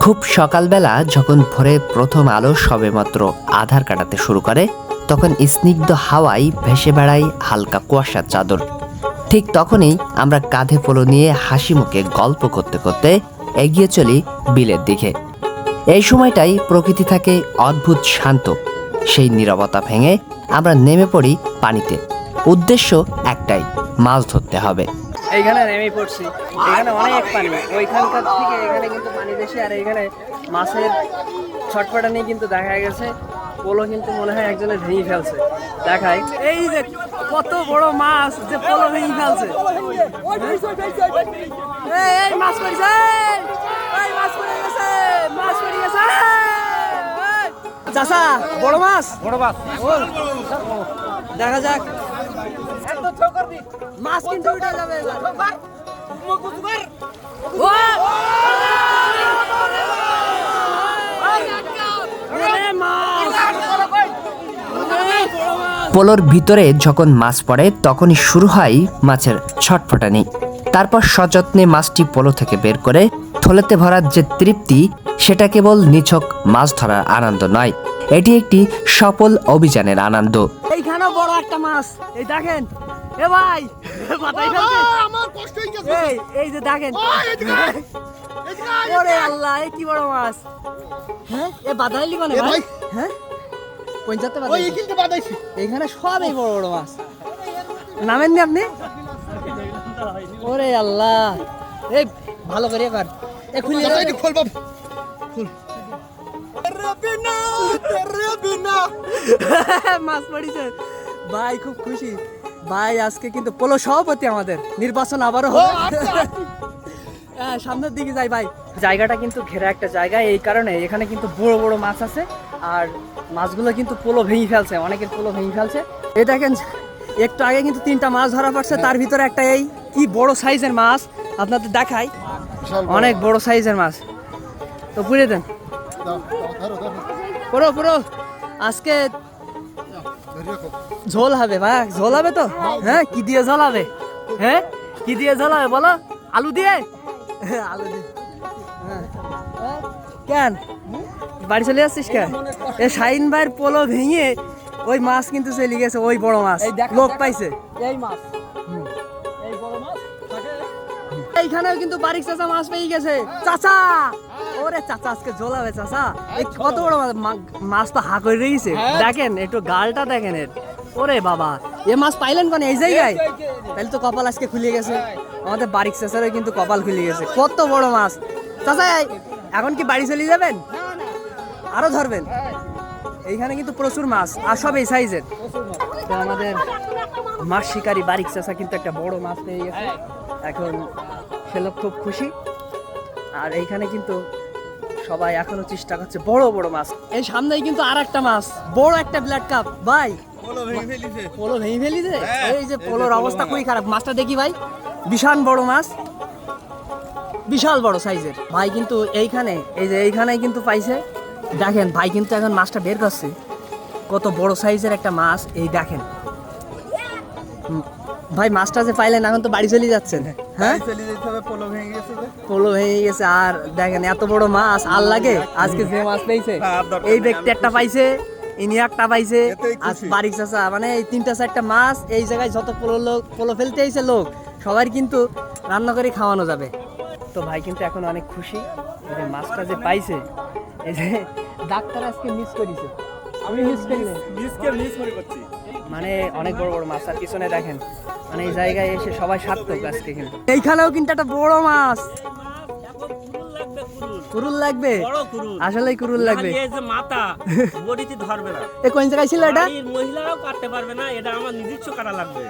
খুব সকালবেলা যখন ভোরে প্রথম আলো সবেমাত্র আধার কাটাতে শুরু করে, তখন স্নিগ্ধ হাওয়ায় ভেসে বেড়ায় হালকা কুয়াশার চাদর। ঠিক তখনই আমরা কাঁধে পোলো নিয়ে হাসি মুখে গল্প করতে করতে এগিয়ে চলি বিলের দিকে। এই সময়টাই প্রকৃতি থাকে অদ্ভুত শান্ত। সেই নীরবতা ভেঙে আমরা নেমে পড়ি পানিতে। উদ্দেশ্য একটাই, মাছ ধরতে হবে। এইখানে নেমে পড়ছি। এখানে অনেক পানি। ওইখানকার থেকে এখানে কিন্তু পানি বেশি আর এখানে মাছের ছটপটানি কিন্তু দেখা গেছে। পোলো কিন্তু মনে হয় একজনের ভেঙে ফেলছে। দেখায় এই যে কত বড় মাছ যে পোলো ভেঙে ফেলছে। এই, মাছ পড়েছে এই মাছ পড়ে গেছে। মাছ পড়ে গেছে! চাচা বড় মাছ? বড় মাছ। দেখা যাক। মাছ কিন্তু উঠে যাবে এবার! পোলোর ভিতরে যখন মাছ পড়ে তখনই শুরু হয় মাছের ছটফটানি। তারপর সযত্নে মাছটি পোলো থেকে বের করে থলেতে ভরার যে তৃপ্তি সেটা কেবল নিছক মাছ ধরার আনন্দ নয় এটি একটি সফল অভিযানের আনন্দ। এইখানে বড় একটা মাছ এই দেখেন এ ভাই আমার কষ্ট হয়ে গেছে। এই এই যে দেখেন। ওরে আল্লাহ এ কি বড় মাছ। হ্যাঁ এ বাদাইলি মানে ভাই। হ্যাঁ? ওই বাদাইছি এইখানে বড় বড় মাছ। নামেননি আপনি? ওরে আল্লাহ। এই ভালো করে এবার এ খুলে খোল। মাছ পড়িছে। ভাই খুব খুশি। ভাই আজকে কিন্তু পোলো সভাপতি আমাদের। নির্বাচন আবারও হবে। আচ্ছা আচ্ছা। হ্যাঁ, সামনের দিকে যাই ভাই। জায়গাটা কিন্তু ঘেরা একটা জায়গা এই কারণে এখানে কিন্তু বড় বড় মাছ আছে। আর মাছগুলো কিন্তু পোলো ভেঙে ফেলছে অনেকের পোলো ভেঙে ফেলছে। এই দেখেন একটু আগে কিন্তু তিনটা মাছ ধরা পড়ছে তার ভিতরে একটা এই। কি বড় সাইজের মাছ? আপনাদের দেখাই। অনেক বড় সাইজের মাছ। তো পুড়ে দেন। পুরো পুরো। আজকে ঝোল হবে ভাই। ঝোল হবে তো? হ্যাঁ কি দিয়ে ঝোল হবে? হ্যাঁ কি দিয়ে ঝোল হবে বলো? আলু দিয়ে? আলু দিয়ে। হ্যাঁ। হ্যাঁ, কেন? বাড়ি চলে আসছিস কেন? এ শাইন ভাইয়ের পোলো ভেঙে ওই মাছ কিন্তু চলে গেছে ওই বড় মাছ। লোক পাইছে। এই মাছ। এইখানেও কিন্তু বারিক চাচা মাছ পেয়ে গেছে। চাচা! ওরে চাচা আজকে চাচা। এই কত বড় মাছ তো হা করে রয়েছে। দেখেন একটু গালটা দেখেন এর। ওরে বাবা এ মাছ পাইলেন কোন? এই জায়গায়? তাহলে তো কপাল আজকে খুলে গেছে। আমাদের বারিক চাচারও কিন্তু কপাল খুলে গেছে। কত বড় মাছ। চাচা এখন কি বাড়ি চলে যাবেন? আরও ধরবেন? এইখানে কিন্তু প্রচুর মাছ আর সব এই সাইজের। তো আমাদের মাছ শিকারি বারিক চাচা কিন্তু একটা বড় মাছ পেয়ে গেছে। এখন সে লোক খুব খুশি। আর এইখানে কিন্তু সবাই এখনও চেষ্টা করছে বড় বড় মাছ। এই সামনেই কিন্তু আর একটা মাছ বড় একটা ব্ল্যাক কাপ। ভাই পোলো ভেঙে ফেলিছে। এই যে পোলোর অবস্থা খুবই খারাপ। মাছটা দেখি ভাই বিশাল বড় মাছ। বিশাল বড় সাইজের। ভাই কিন্তু এইখানে এই যে এইখানেই কিন্তু পাইছে। দেখেন ভাই কিন্তু এখন মাছটা বের করছে। কত বড় সাইজের একটা মাছ এই দেখেন। ভাই মাছটা যে পাইলেন এখন তো বাড়ি চলে যাচ্ছেন। হ্যাঁ? পোলো ভেঙে গেছে আর দেখেন এত বড় মাছ আর লাগে? আজকে যে মাছ পেয়েছে এই ব্যক্তি একটা পাইছে ইনি একটা পাইছে। আজ বারিক চাচা মানে এই তিনটা চারটা মাছ এই জায়গায় যত পোলো লোক পোলো ফেলতে আইছে লোক সবার কিন্তু রান্না করে খাওয়ানো যাবে। তো ভাই কিন্তু এখন অনেক খুশি যে মাছটা যে পাইছে এই যে ডাক্তার আজকে মিস করিছে। আমি মিস করি মানে অনেক বড় বড় মাছ আর পিছনে দেখেন মানে এই জায়গায় এসে সবাই সার্থক আজকে কিন্তু। এইখানেও কিন্তু একটা বড় মাছ। কুরুল লাগবে? আসলেই কুরুল লাগবে। এই যে মাথা বডিতে ধরবে না। এ কোন জায়গায় ছিল এটা? মহিলারাও কাটতে পারবে না এটা আমার নিজস্ব কাটা লাগবে।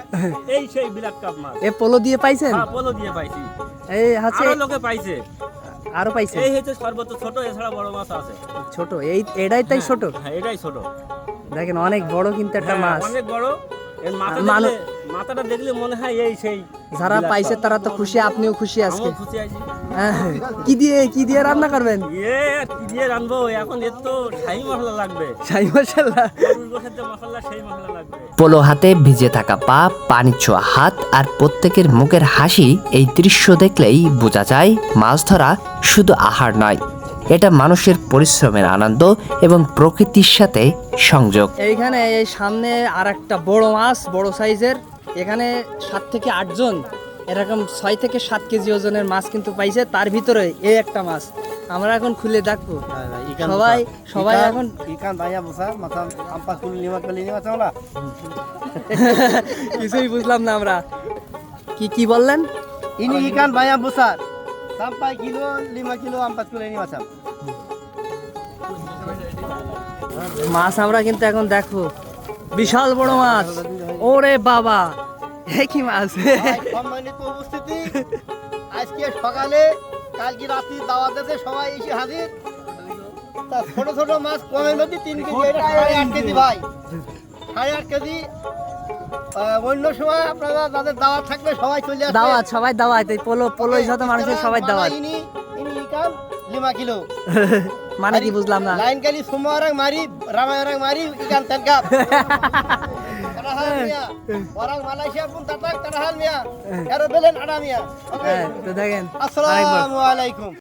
এই সেই বিলাট কাপ মাছ। এ পোলো দিয়ে পাইছেন? হ্যাঁ, পোলো দিয়ে পাইছি। এই লোকে পাইছে। আরও পাইছে এই হচ্ছে সর্বোচ্চ ছোট এছাড়া বড় মাছ আছে। ছোট এই এটাই তাই ছোট? হ্যাঁ এটাই ছোট। দেখেন অনেক বড় কিন্তু একটা হ্যাঁ, মাছ। অনেক বড়। এর মাথা মাথাটা দেখলে মনে হয় এই সেই যারা পাইছে তারা তো খুশি আপনিও খুশি আজকে। খুশি আছি। হ্যাঁ, কি দিয়ে কি দিয়ে রান্না করবেন? এ কি দিয়ে রানবো এখন এর তো শাহি মশলা লাগবে। শাহি মশলা? গরুর গোশের যে মশলা সেই মশলা লাগবে। পোলো হাতে ভিজে থাকা পা পানি ছোঁয়া হাত আর প্রত্যেকের মুখের হাসি এই দৃশ্য দেখলেই বোঝা যায় মাছ ধরা শুধু আহার নয় এটা মানুষের পরিশ্রমের আনন্দ এবং প্রকৃতির সাথে সংযোগ। এইখানে এই সামনে আর একটা বড় মাছ বড় সাইজের। এখানে সাত থেকে আটজন এরকম ছয় থেকে সাত কেজি ওজনের মাছ কিন্তু পাইছে তার ভিতরে এই একটা মাছ। আমরা এখন খুলে দেখব। সবাই সবাই এখন কিছুই বুঝলাম না আমরা। কি কি বললেন? ইনি ikan ভাইয়া lima kilo empat kilo ini macam মাছ আমরা কিন্তু এখন দেখো বিশাল বড় মাছ। ওরে বাবা। এ কি মাছ? সম্মানিত উপস্থিতি আজকে সকালে কালকে রাত্রি দাওয়াতে সবাই এসে হাজির। ছোট ছোট মাছ কমের মধ্যে তিন কেজি এটা সাড়ে আট কেজি। ভাই। সাড়ে আট কেজি। অন্য সময় আপনারা যাদের দাওয়াত থাকবে সবাই চলে আসবে। দাওয়াত সবাই দাওয়াত। এই পোলো পোলো যত মানুষের সবাই দাওয়াত। ইনি ইনি ikan lima kilo মানে কি বুঝলাম না। lain kali semua orang mari ramai orang mari হ্যাঁ তো দেখেন আরেকবার Assalamualaikum.